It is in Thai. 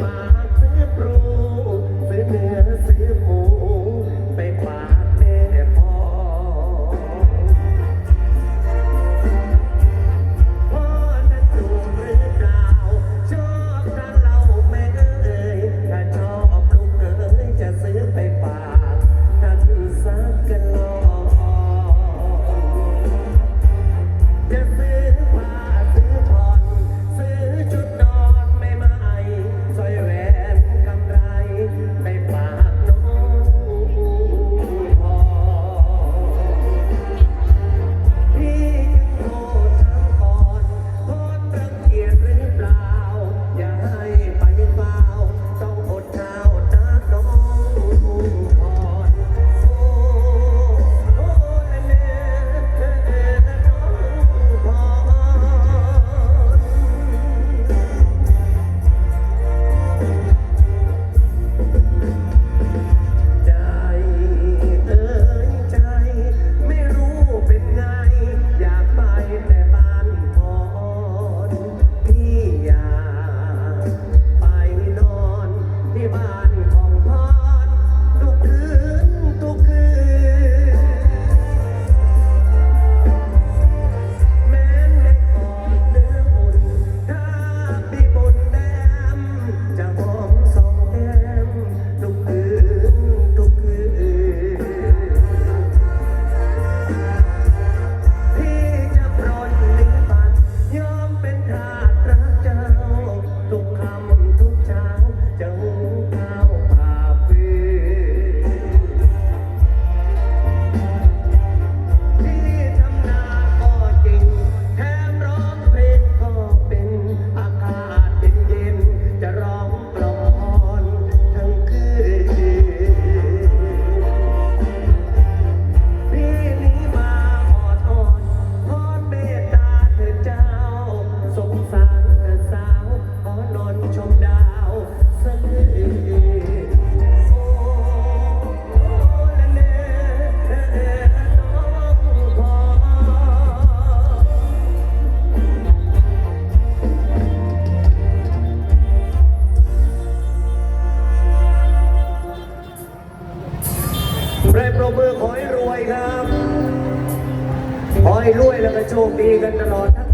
ฝากซื้อโปร ขอให้รวยแล้วก็โชคดีกันตลอดทั้ง